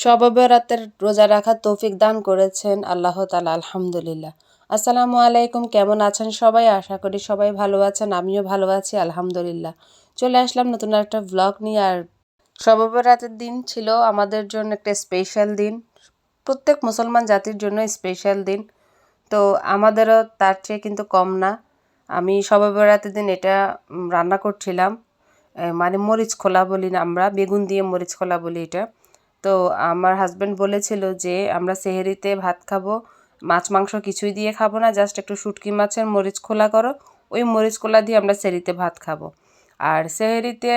শবে রাতের রোজা রাখার তৌফিক দান করেছেন আল্লাহ তালা আলহামদুলিল্লাহ। আসসালামু আলাইকুম, কেমন আছেন সবাই? আশা করি সবাই ভালো আছেন, আমিও ভালো আছি, আলহামদুলিল্লাহ। চলে আসলাম নতুন একটা ব্লগ নিয়ে, আর শবে রাতের দিন ছিল আমাদের জন্য একটা স্পেশাল দিন। প্রত্যেক মুসলমান জাতির জন্য স্পেশাল দিন। তো আমাদেরও তার চেয়ে কিন্তু কম না। আমি শবে রাতের দিন এটা রান্না করছিলাম। মানে মরিচ খোলা বলি না আমরা, বেগুন দিয়ে মরিচ খোলা বলি এটা। তো আমার হাজব্যান্ড বলেছিল যে, আমরা সেহেরিতে ভাত খাব, মাছ, মাংস কিছুই দিয়ে খাব না জাস্ট একটু শুটকি মাছের মরিচ খোলা করো, ওই মরিচ খোলা দিয়ে আমরা সেহরিতে ভাত খাব। আর সেহরিতে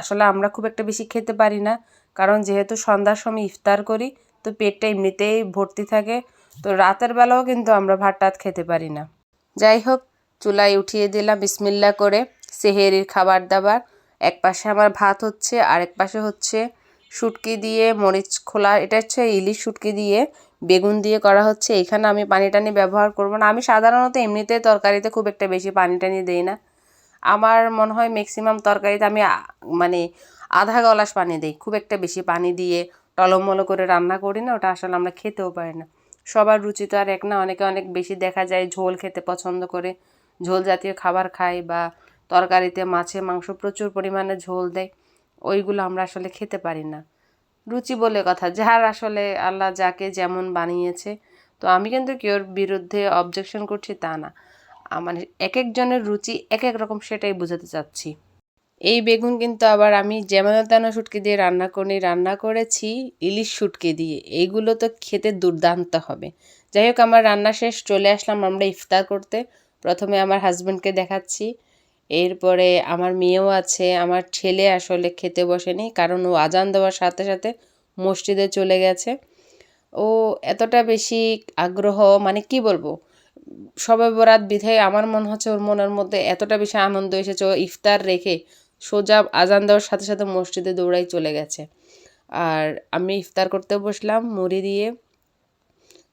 আসলে আমরা খুব একটা বেশি খেতে পারি না, কারণ যেহেতু সন্ধ্যার সময় ইফতার করি, তো পেটটা এমনিতেই ভর্তি থাকে, তো রাতের বেলাও কিন্তু আমরা ভাত টাত খেতে পারি না। যাই হোক, চুলায় উঠিয়ে দিলাম বিসমিল্লা করে, সেহেরির খাবার দাবার এক পাশে আমার ভাত হচ্ছে আর এক পাশে হচ্ছে শুটকি দিয়ে মরিচ খোলা, এটা হচ্ছে ইলিশ শুটকি দিয়ে বেগুন দিয়ে করা হচ্ছে। এখানে আমি পানি টানি ব্যবহার করব না। আমি সাধারণত এমনিতে তরকারিতে খুব একটা বেশি পানি টানি দিই না। আমার মনে হয় ম্যাক্সিমাম তরকারিতে আমি মানে আধা গলাস পানি দিই। খুব একটা বেশি পানি দিয়ে টলমলো করে রান্না করি না, ওটা আসলে আমরা খেতেও পারি না। সবার রুচি তো আর এক না, অনেকে অনেক বেশি দেখা যায় ঝোল খেতে পছন্দ করে। ঝোল জাতীয় খাবার খায় বা তরকারিতে মাছে মাংস প্রচুর পরিমাণে ঝোল দেয়। ওইগুলো আমরা আসলে খেতে পারি না। রুচি বলে কথা, যার আসলে আল্লাহ যাকে যেমন বানিয়েছে। তো আমি কিন্তু কেউর বিরুদ্ধে অবজেকশন করছি তা না। মানে এক একজনের রুচি এক এক রকম সেটাই বোঝাতে চাচ্ছি। এই বেগুন কিন্তু আবার আমি যেমন তেন শুটকি দিয়ে রান্না করি, রান্না করেছি ইলিশ শুটকি দিয়ে। এইগুলো তো খেতে দুর্দান্ত হবে। যাই হোক, আমার রান্না শেষ, চলে আসলাম আমরা ইফতার করতে। প্রথমে আমার হাজব্যান্ডকে দেখাচ্ছি। এরপরে আমার মেয়েও আছে, আমার ছেলে আসলে খেতে বসেনি, কারণ ও আজান দেওয়ার সাথে সাথে মসজিদে চলে গেছে। ও এতটা বেশি আগ্রহ মানে কি বলব, সবে বরাত বিধায় আমার মনে হচ্ছে ওর মনের মধ্যে এতটা বেশি আনন্দ এসেছে, ও ইফতার রেখে সোজা আজান দেওয়ার সাথে সাথে মসজিদে দৌড়াই চলে গেছে। আর আমি ইফতার করতে বসলাম মুড়ি দিয়ে।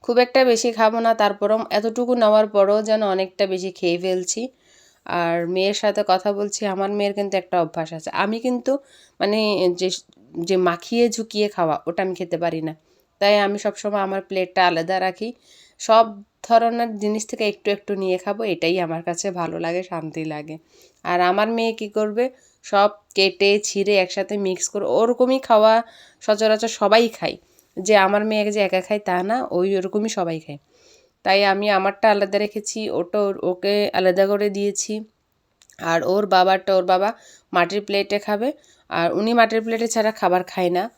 খুব একটা বেশি খাব না, তারপরও এতটুকু নেওয়ার পরও যেন অনেকটা বেশি খেয়ে ফেলছি। আর মেয়ের সাথে কথা বলছি, আমার মেয়ের কিন্তু একটা অভ্যাস আছে। আমি কিন্তু মানে যে যে মাখিয়ে ঝুঁকিয়ে খাওয়া, ওটা আমি খেতে পারি না। তাই আমি সবসময় আমার প্লেটটা আলাদা রাখি। সব ধরনের জিনিস থেকে একটু একটু নিয়ে খাব, এটাই আমার কাছে ভালো লাগে, শান্তি লাগে। আর আমার মেয়ে কি করবে? সব কেটে ছিঁড়ে একসাথে মিক্স করে, ওরকমই খাওয়া সচরাচর সবাই খায়। যে আমার মেয়ে যে একা খায় তা না, ওই ওরকমই সবাই খায়। তাই আমি আমারটা আলাদা রেখেছি, ওটা ওকে আলাদা করে দিয়েছি। আর ওর বাবারটা, ওর বাবা মাটির প্লেটে খাবে, আর উনি মাটির প্লেটে ছাড়া খাবার খায় না।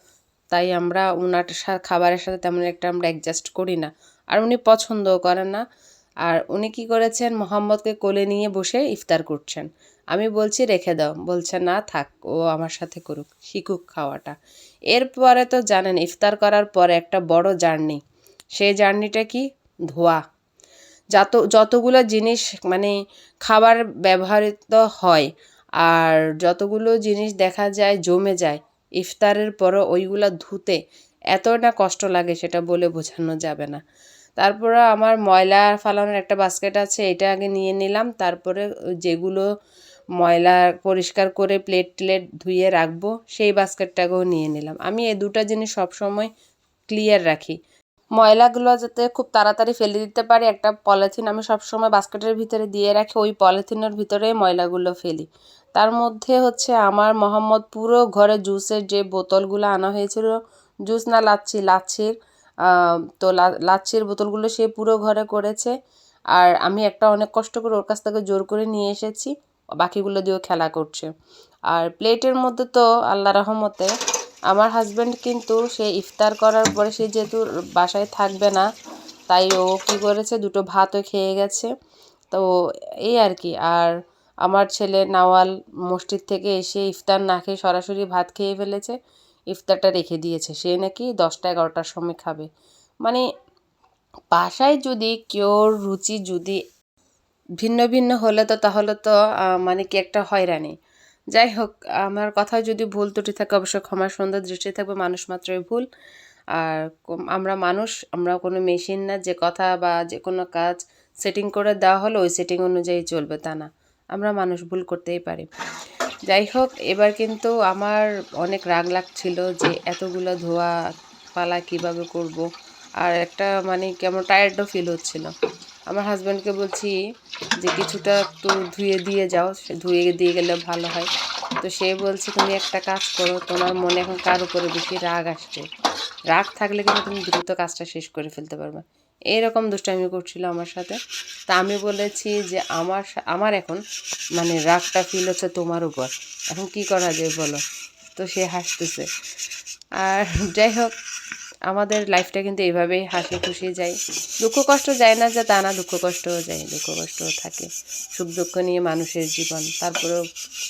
তাই আমরা উনার সা- খাবারের সাথে তেমন একটা আমরা অ্যাডজাস্ট করি না। আর উনি পছন্দও করেন না। আর উনি কি করেছেন, মোহাম্মদকে কোলে নিয়ে বসে ইফতার করছেন। আমি বলছি, রেখে দাও। বলছে, না, থাক, ও আমার সাথে করুক, শিখুক খাওয়াটা। এরপরে তো জানেন, ইফতার করার পরে একটা বড় জার্নি। সেই জার্নিটা কি? ধোয়া। যত, যতগুলো জিনিস মানে খাবার ব্যবহৃত হয় আর যতগুলো জিনিস দেখা যায় জমে যায়, ইফতারের পরও ওইগুলো ধুতে এতটা কষ্ট লাগে সেটা বলে বোঝানো যাবে না। তারপরে আমার ময়লা ফালানোর একটা বাস্কেট আছে, এটা আগে নিয়ে নিলাম, তারপরে যেগুলো ময়লা পরিষ্কার করে প্লেট প্লেট ধুয়ে রাখব, সেই বাস্কেটটাকেও নিয়ে নিলাম। আমি এই দুটো জিনিস সবসময় ক্লিয়ার রাখি। ময়লাগুলো যাতে খুব তাড়াতাড়ি ফেলে দিতে পারি, একটা পলিথিন আমি সবসময় বাস্কেটের ভিতরে দিয়ে রাখি, ওই পলিথিনের ভিতরে ময়লাগুলো ফেলি। তার মধ্যে হচ্ছে আমার মোহাম্মদ পুরো ঘরে জুসের যে বোতলগুলো আনা হয়েছিল, জুস না, লাচ্ছি, লাচ্ছির তো লাচ্ছির বোতলগুলো সে পুরো ঘরে করেছে। আর আমি একটা অনেক কষ্ট করে ওর কাছ থেকে জোর করে নিয়ে এসেছি, বাকিগুলো দিয়েও খেলা করছে। আর প্লেটের মধ্যে তো আল্লাহ রহমতে আমার হাজব্যান্ড কিন্তু সে ইফতার করার পরে সে যেহেতু বাসায় থাকবে না, তাই ও কী করেছে? দুটো ভাতও খেয়ে গেছে। তো এই আর কি। আর আমার ছেলে নাওয়াল মসজিদ থেকে এসে ইফতার না খেয়ে সরাসরি ভাত খেয়ে ফেলেছে। ইফতারটা রেখে দিয়েছে। সে নাকি দশটা এগারোটার সময় খাবে। মানে বাসায় যদি কেউ রুচি যদি ভিন্ন ভিন্ন হলে তো তাহলে তো মানে কি একটা হয়রানি। যাই হোক আমার কথা যদি ভুল ত্রুটি থাকে, অবশ্যই ক্ষমা সুন্দর দৃষ্টি থাকবে, মানুষ মাত্রই ভুল। আর আমরা মানুষ, আমরা কোনো মেশিন না, যে কথা বা যে কোনো কাজ সেটিং করে দেওয়া হলো ওই সেটিং অনুযায়ী চলবে তা না। আমরা মানুষ ভুল করতেই পারি। যাই হোক এবার কিন্তু আমার অনেক রাগ লাগছিল যে এতগুলো ধোয়া পালা কীভাবে করব। আর একটা মানে কেমন টায়ার্ডও ফিল হচ্ছিল। আমার হাজব্যান্ডকে বলছি যে কিছুটা একটু ধুয়ে দিয়ে যাও। ধুয়ে দিয়ে গেলে ভালো হয়। তো সে বলছে, তুমি একটা কাজ করো, তোমার মনে এখন কার উপরে বেশি রাগ আসছে? রাগ থাকলে কিন্তু তুমি দ্রুত কাজটা শেষ করে ফেলতে পারবে। এইরকম দুষ্টামি করছিল আমার সাথে। তা আমি বলেছি যে, আমার আমার এখন মানে রাগটা ফিল হচ্ছে তোমার উপর। এখন কি করা যায় বলো? তো সে হাসতেছে। আর যাই হোক আমাদের লাইফটা কিন্তু এইভাবেই হাসি খুশি যায়। দুঃখ কষ্ট যায় না যে তা না, দুঃখ কষ্টও যায় দুঃখ কষ্টও থাকে। সুখ দুঃখ নিয়ে মানুষের জীবন। তারপরেও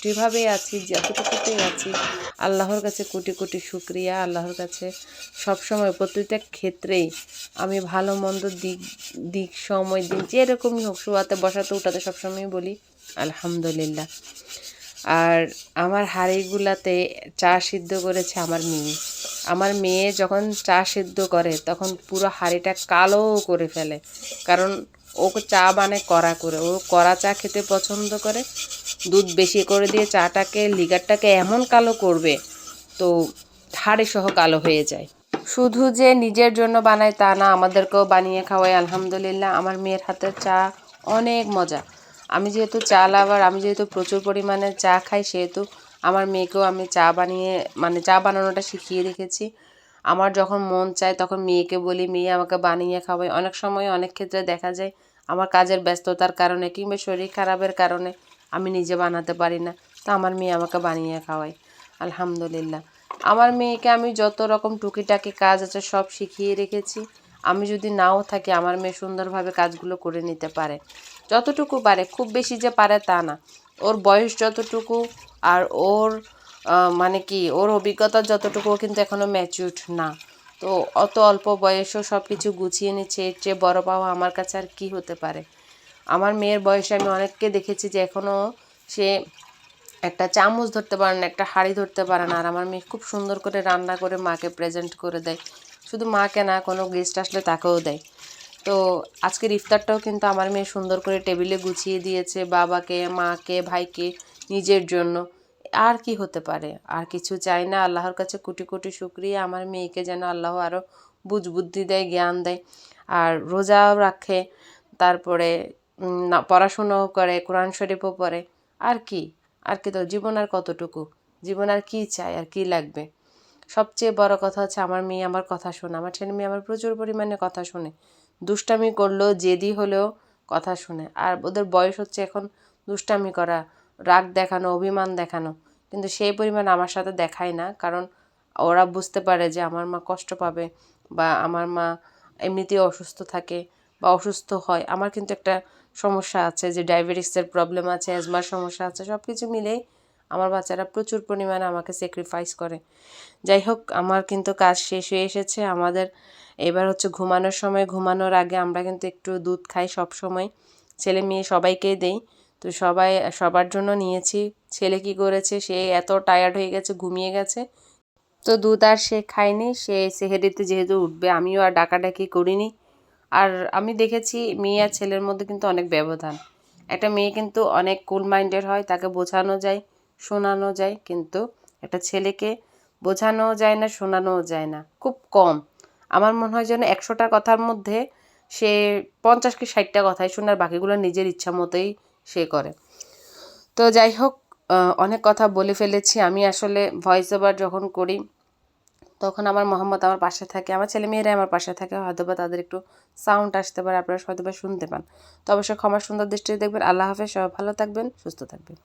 যেভাবেই আছি, যতটুকুতেই আছি, আল্লাহর কাছে কোটি কোটি শুক্রিয়া। আল্লাহর কাছে সবসময় প্রতিটা ক্ষেত্রেই আমি ভালো, মন্দ দিক দিক, সময়, দিন যেরকমই হোক, শোয়াতে, বসাতে, উঠাতে সবসময় বলি, আলহামদুলিল্লাহ। আর আমার হাঁড়িগুলাতে চা সিদ্ধ করেছে আমার মেয়ে। আমার মেয়ে যখন চা সিদ্ধ করে, তখন পুরো হাঁড়িটা কালো করে ফেলে। কারণ ও চা বানায় কড়া করে। ও কড়া চা খেতে পছন্দ করে। দুধ বেশি করে দিয়ে চাটাকে, লিগারটাকে এমন কালো করবে, তো হাড়ি সহ কালো হয়ে যায়। শুধু যে নিজের জন্য বানায় তা না, আমাদেরকেও বানিয়ে খাওয়াই আলহামদুলিল্লাহ, আমার মেয়ের হাতের চা অনেক মজা। আমি যেহেতু চা লাভার, আমি যেহেতু প্রচুর পরিমাণে চা খাই, সেহেতু আমার মেয়েকেও আমি চা বানিয়ে মানে চা বানানোটা শিখিয়ে রেখেছি। আমার যখন মন চায় তখন মেয়েকে বলি, মেয়ে, আমাকে বানিয়ে খাওয়াই অনেক সময় অনেক ক্ষেত্রে দেখা যায় আমার কাজের ব্যস্ততার কারণে কিংবা শরীর খারাপের কারণে আমি নিজে বানাতে পারি না। তো আমার মেয়ে আমাকে বানিয়ে খাওয়ায়। আলহামদুলিল্লাহ। আমার মেয়েকে আমি যত রকম টুকিটাকি কাজ আছে সব শিখিয়ে রেখেছি। আমি যদি নাও থাকি, আমার মেয়ে সুন্দরভাবে কাজগুলো করে নিতে পারে। যতটুকু পারে, খুব বেশি যে পারে তা না। ওর বয়স যতটুকু আর ওর মানে কি, ওর অভিজ্ঞতা যতটুকু কিন্তু এখনও ম্যাচিউরড না। তো অত অল্প বয়সেও সব কিছু গুছিয়ে নিচ্ছে, এর চেয়ে বড় পাওয়া আমার কাছে আর কি হতে পারে? আমার মেয়ের বয়সে আমি অনেককে দেখেছি যে এখনও সে একটা চামচ ধরতে পারে না, একটা হাঁড়ি ধরতে পারে না। আর আমার মেয়ে খুব সুন্দর করে রান্না করে মাকে প্রেজেন্ট করে দেয়। শুধু মাকে না, কোনো গেস্ট আসলে তাকেও দেয়। তো আজকের ইফতারটাও কিন্তু আমার মেয়ে সুন্দর করে টেবিলে গুছিয়ে দিয়েছে বাবাকে, মাকে, ভাইকে নিজের জন্য। আর কি হতে পারে? আর কিছু চাই না। আল্লাহর কাছে কোটি কোটি শুক্রিয়া। আমার মেয়েকে যেন আল্লাহ আরও বুদ্ধি দেয়, জ্ঞান দেয়। আর রোজাও রাখে। তারপরে পড়াশুনোও করে, কোরআন শরীফও পড়ে। আর কি? আর কি তো? জীবন আর কতটুকু? জীবন আর কি চাই? আর কি লাগবে? সবচেয়ে বড় কথা হচ্ছে আমার মেয়ে আমার কথা শোনে। আমার ছেলে মেয়ে আমার প্রচুর পরিমাণে কথা শোনে। দুষ্টামি করলেও, জেদি হলেও কথা শুনে। আর ওদের বয়স হচ্ছে এখন দুষ্টামি করা, রাগ দেখানো, অভিমান দেখানো। কিন্তু সেই পরিমাণ আমার সাথে দেখায় না। কারণ ওরা বুঝতে পারে যে আমার মা কষ্ট পাবে বা আমার মা এমনিতেই অসুস্থ থাকে বা অসুস্থ হয়। আমার কিন্তু একটা সমস্যা আছে যে ডায়াবেটিক্সের প্রবলেম আছে অ্যাজমার সমস্যা আছে সব কিছু মিলেই আমার বাচ্চারা প্রচুর পরিমাণে আমাকে স্যাক্রিফাইস করে। যাই হোক, আমার কিন্তু কাজ শেষ হয়ে এসেছে। আমাদের এবার হচ্ছে ঘুমানোর সময়। ঘুমানোর আগে আমরা কিন্তু একটু দুধ খাই সব সময়। ছেলে মেয়ে সবাইকেই দেই। তো সবাই, সবার জন্য নিয়েছি। ছেলে কি করেছে? সে এত টায়ার্ড হয়ে গেছে, ঘুমিয়ে গেছে। তো দুধ আর সে খায়নি। সে সেহেরিতে যেহেতু উঠবে, আমিও আর ডাকাডাকি করিনি। আর আমি দেখেছি মেয়ে আর ছেলের মধ্যে কিন্তু অনেক ব্যবধান। একটা মেয়ে কিন্তু অনেক কুল মাইন্ডের হয়, তাকে বোঝানো যায়। শোনানো যায়, কিন্তু একটা ছেলেকে বোঝানোও যায় না, শোনানোও যায় না। খুব কম। আমার মনে হয় যেন একশোটা কথার মধ্যে সে পঞ্চাশ কি ষাটটা কথাই শোনার বাকিগুলো নিজের ইচ্ছা মতোই সে করে। তো যাই হোক অনেক কথা বলে ফেলেছি। আমি আসলে ভয়েস ওভার যখন করি, তখন আমার মোহাম্মদ আমার পাশে থাকে, আমার ছেলে মেয়েরা আমার পাশে থাকে হয়তো বা তাদের একটু সাউন্ড আসতে পারে, আপনারা হয়তো বা শুনতে পান। তো অবশ্যই ক্ষমা সুন্দর দৃষ্টিতে দেখবেন। আল্লাহ হাফেজ, সবাই ভালো থাকবেন, সুস্থ থাকবেন।